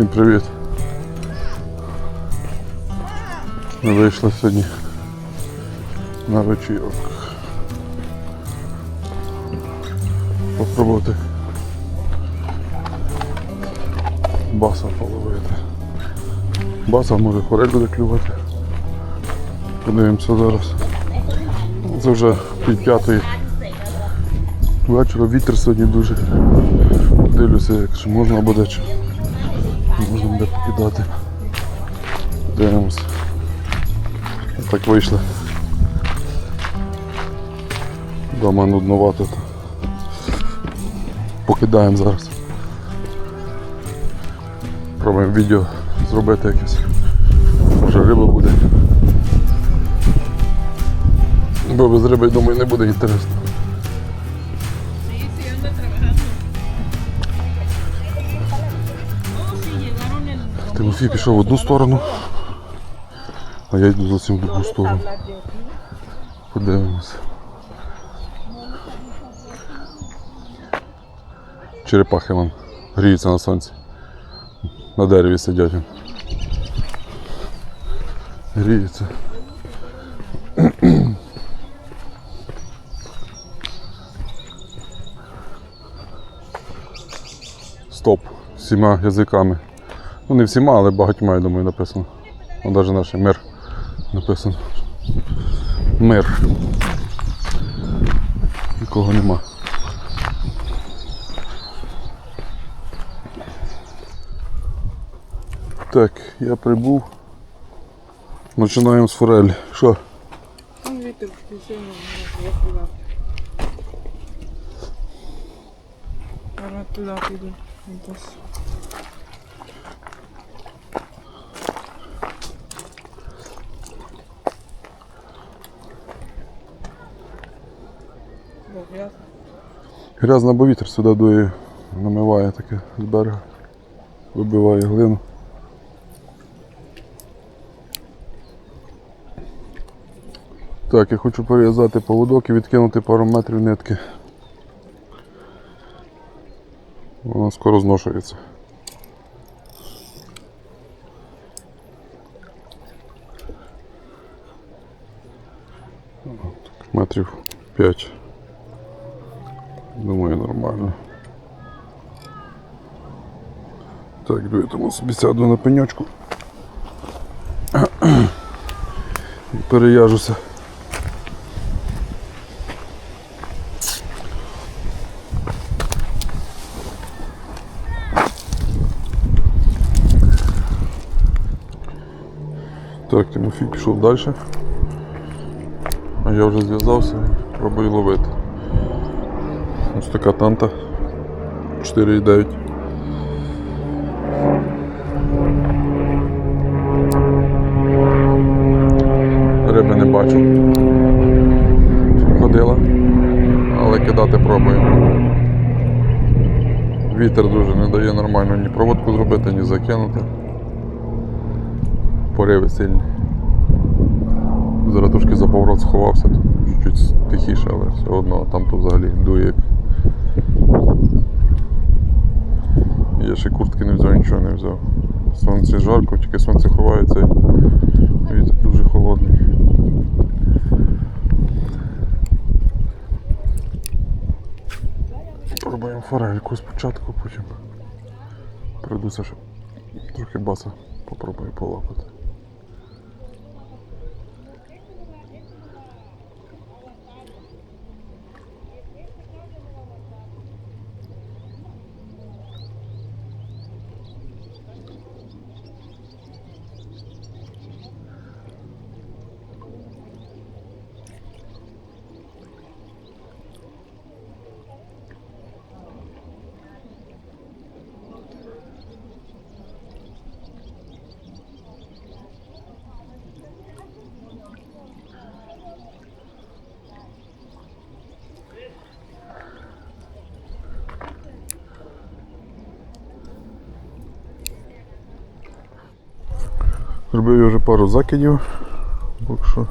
Всім привіт. Ми вийшли сьогодні на вечірок. Попробувати баса половити. Баса може форель буде клювати. Подивимося зараз. Це вже пів п'ятої вечора, вітер сьогодні дуже. Дивлюся, якщо можна буде чи можна буде покидати. Дивимося. Так вийшли. Дома нудновато. Покидаємо зараз. Пробуємо відео зробити якесь. Може риба буде. Бо без риби, думаю, не буде інтересно. El пішов в одну сторону, а я йду зовсім в другу сторону. Подивимося. Черепахи вон гріються на сонці. На дереві сидять. Гріються. Стоп всіма язиками. Ну не всіма, але багатьма, я думаю, написано. Ну, навіть наш мир написано. Мир. Нікого нема. Так, я прибув. Починаємо з форелі. Що? Там ветер включил, я туда. Ahora туда Грязно, бо вітер сюди дує, намиває таке з берега, вибиває глину. Так, я хочу перев'язати поводок і відкинути пару метрів нитки. Вона скоро зношується. Метрів 5. Так, я тому собі сяду на пеньочку. І переяжуся. Так, Тимофій пішов далі. А я вже зв'язався і пробую ловити. Ось така танта 4,9. Ні зробити, ні закинути. Пориви сильні. Зараз трошки за поворот сховався, тут чуть тихіше, але все одно там тут взагалі дує. Я ще куртки не взяв, нічого не взяв. Сонце жарко, тільки сонце ховається і вітер дуже холодний. Пробуємо форельку спочатку, потім прийдуся, щоб трохи баса попробую полапати. Зробив я вже пару закидів, поки що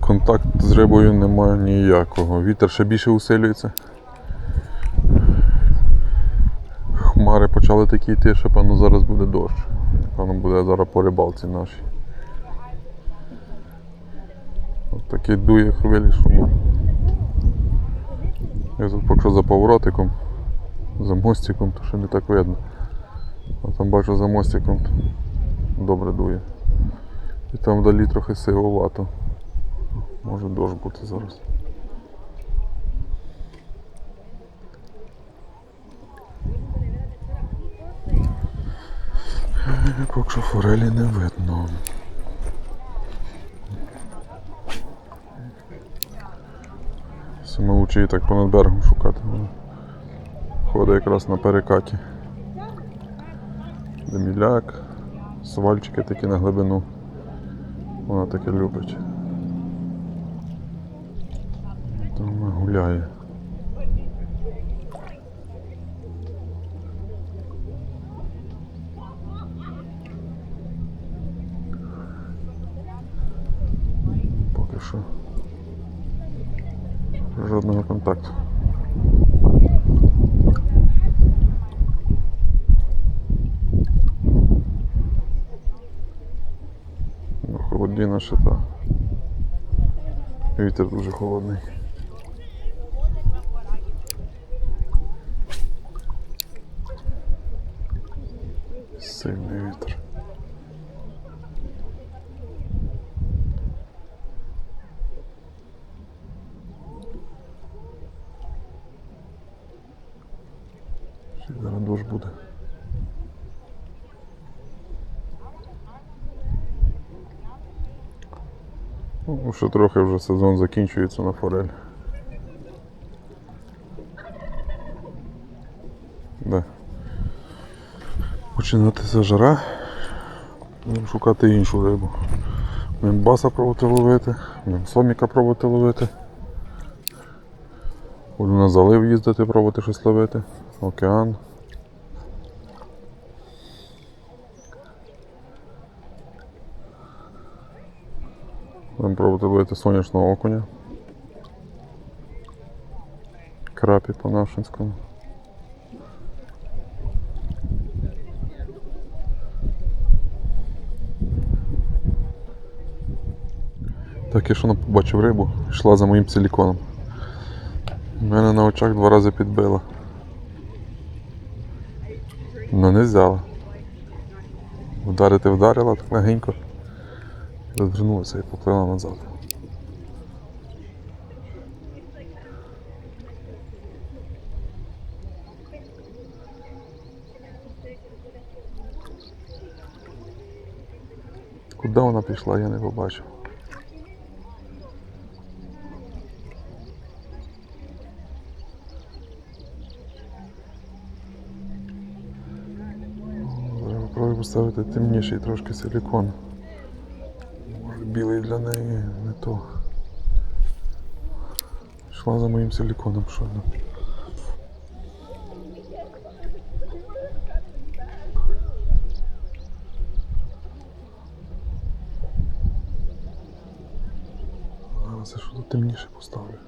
контакт з рибою немає ніякого. Вітер ще більше усилюється. хмари почали такі йти, що певно зараз буде дощ. Певно буде зараз по рибалці нашій. От такі дує хвилі, що ну. Я тут поки за поворотиком, за мостиком, то ще не так видно. А там бачу за мостиком добре дує. І там вдалі трохи сивовато. Може дощ бути зараз. Поки що форелі не видно. Саме лучше її так понад берегом шукати. Ходить якраз на перекаті. Деміляк, свальчики такі на глибину. Вона таке любить. Тому гуляє. Поки що. Жодного контакту. Ну, холодина ще та. Вітер дуже холодний. Сильний вітер. Ще зараз дощ буде. Ну, ще трохи вже сезон закінчується на форель. Починатися жара. Будемо шукати іншу рибу. Будемо баса пробувати ловити, будемо соміка пробувати ловити. Буду на залив їздити, пробувати щось ловити. Океан. Будемо пробувати ловити сонячного окуня. Крапі по-нашинському. Не побачив рибу, йшла за моїм силіконом. Мене на очах два рази підбила. Ну не взяла. Вдарити вдарила так легенько. Розвернулася і поплила назад. Куди вона пішла, я не побачив. Зараз Попробую поставити темніший трошки силікон. Може білий для неї не то. Йшла за моїм силіконом щойно. Зараз я що-то темніше поставлю.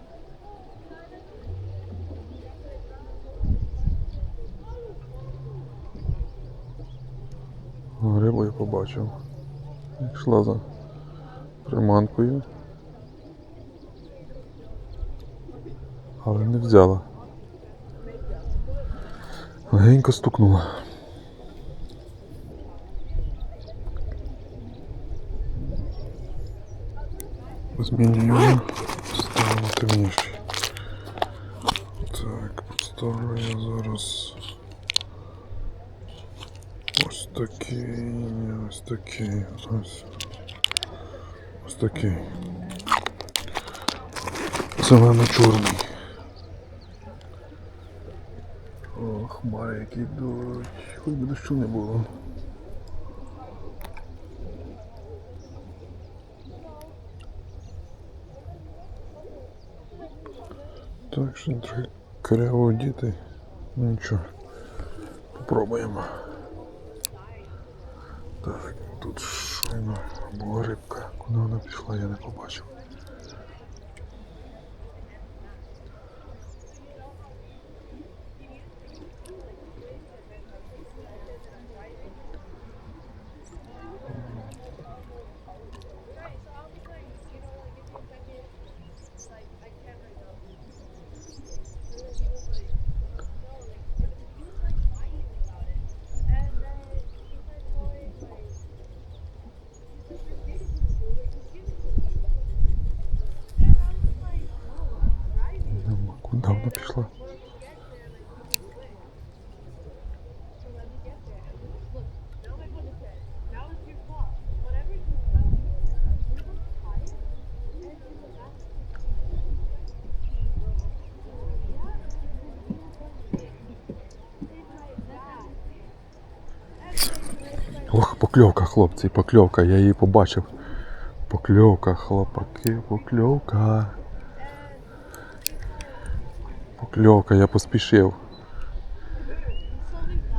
Рибу я побачив. Йшла за приманкою. Але не взяла. Легенько стукнула. Змінюю. Ставимо темніший. Так, поставлю я зараз. Такий, ось такий, ось. Ось такий. Зелено-чорний. О, хмари які йдуть. Хоч би дощу не було. Так що трохи коряво одіти. Ну нічого. Попробуємо. Так, тут щойно або рибка. Куди вона пішла, я не побачив. Ох, покльовка, хлопці, покльовка, я її побачив. Покльовка, хлопаки, покльовка. Покльовка, я поспішив.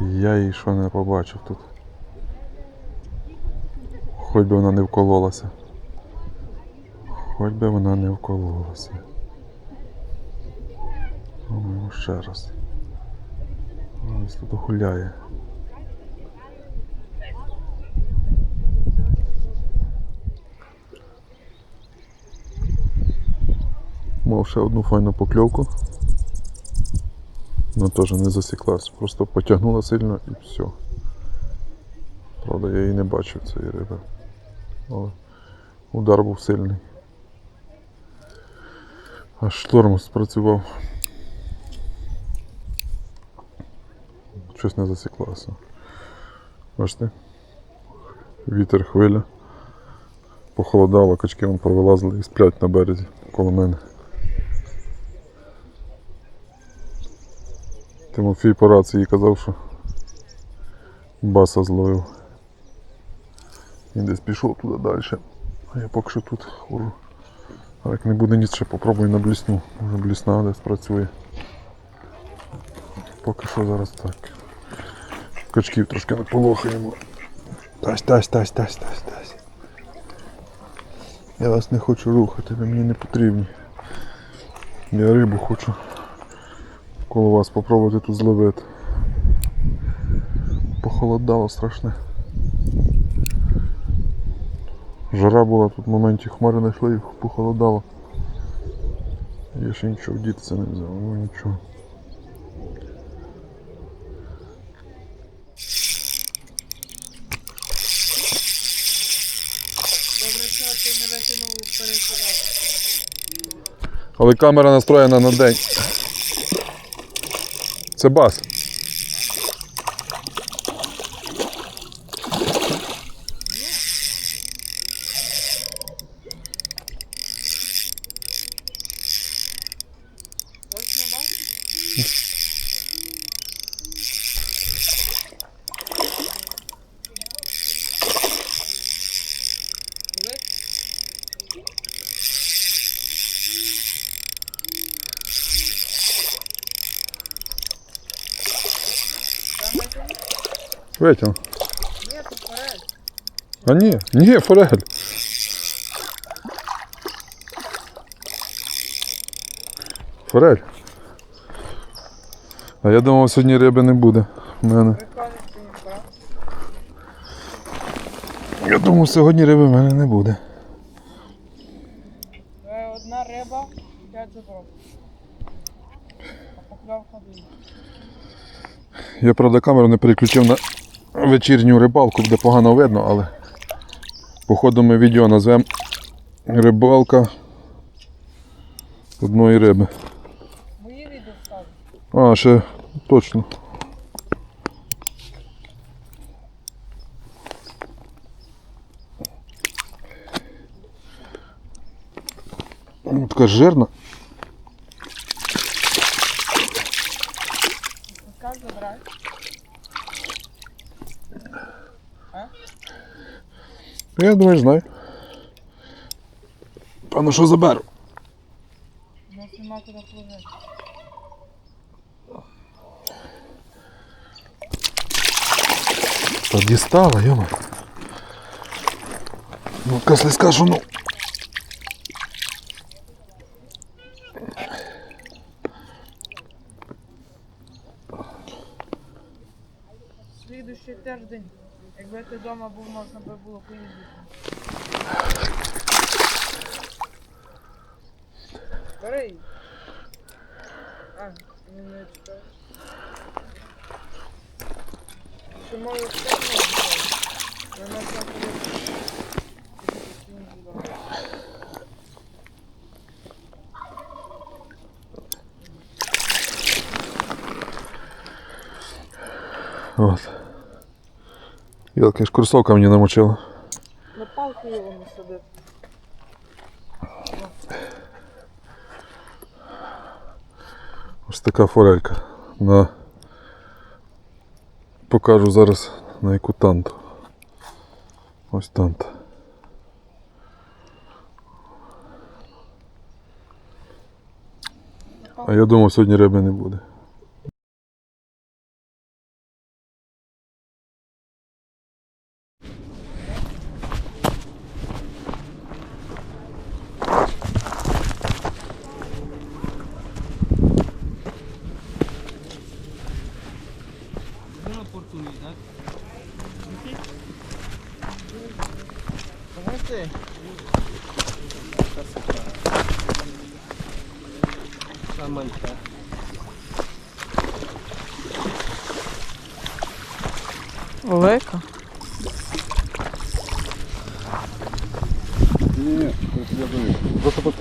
Я її що не побачив тут. Хоч би вона не вкололася. Хоч би вона не вкололася. Ну, ще раз. Ось тут гуляє. Мав ще одну файну покльовку. Вона теж не засіклась, просто потягнула сильно і все. Правда, я її не бачив цієї риби. Але удар був сильний. Аж шторм спрацював. Щось не засіклося. Бачите? Вітер хвиля. Похолодало, качки вон провилазили і сплять на березі коло мене. Тимофій по рації казав, що баса зловив. Він десь пішов туди далі. А я поки що тут хожу. А як не буде ніч, ще попробую на блісну. Може блісна десь працює. Поки що зараз так. Качків трошки наполохаємо. Тась, тась, тась, тась, тась, тась. Я вас не хочу рухати, ви мені не потрібні. Я рибу хочу коло вас попробувати тут зловити. Похолодало страшне. Жара була, тут в моменті хмари знайшли і похолодало. Я ще нічого вдітися не взяв, ну нічого. Але камера настроєна на день. Це бас. Точно бачиш? Витягнув. Ні, тут вперед. А ні, ні, форель. Форель. А я думав, сьогодні риби не буде в мене. Я думав, сьогодні риби в мене не буде. Е, Одна риба, п'ять забров. А покльовка дві. Я, правда, камеру не переключив на вечірню рибалку, де погано видно, але походу ми відео назвемо рибалка одної риби. Мої відео ставлю. А, ще точно. Така жирна. Я думаю, знаю. Певно, що заберу. Нас нема куди положити. Та дістала, йома. Ну, така слизька, що ну. Слідуючий тиждень, Якби ти вдома був, можна би було поїздити. Бери. А, ну, не не читаю. Чи може все не можна поїздити? Вот. Ялка ж курсовка мені намочила. На палку його не садив. Ось така форелька. На... Покажу зараз на яку танту. Ось танта. А я думав, сьогодні риби не буде.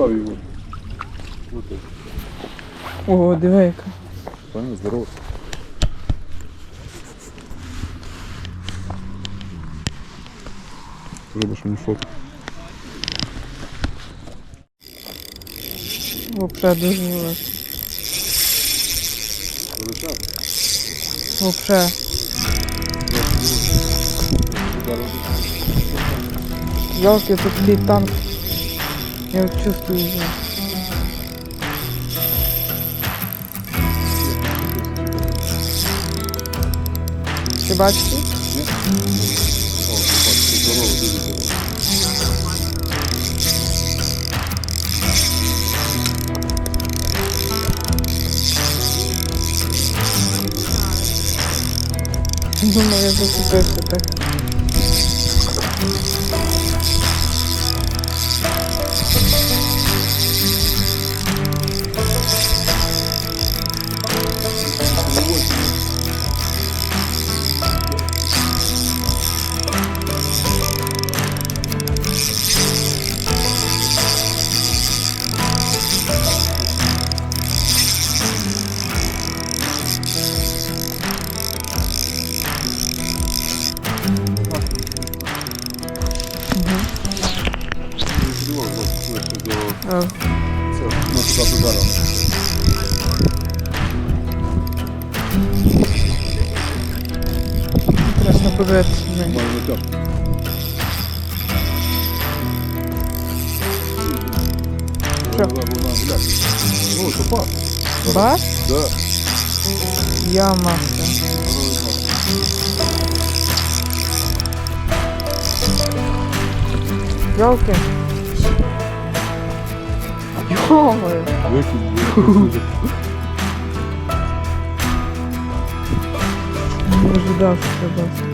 Поставив його. О, диви яка. Правильно, здорово. Зробиш мені фото. Вообще дуже велика. Вообще. Ялки тут такий танк. Я от чувствую його. Ти бачиш? Здорово, дуже здорово. Думаю, я зацепився так. Ну, это бар. Бар? Да. Яма. Елки. Ёмы. Не ожидал, что даст.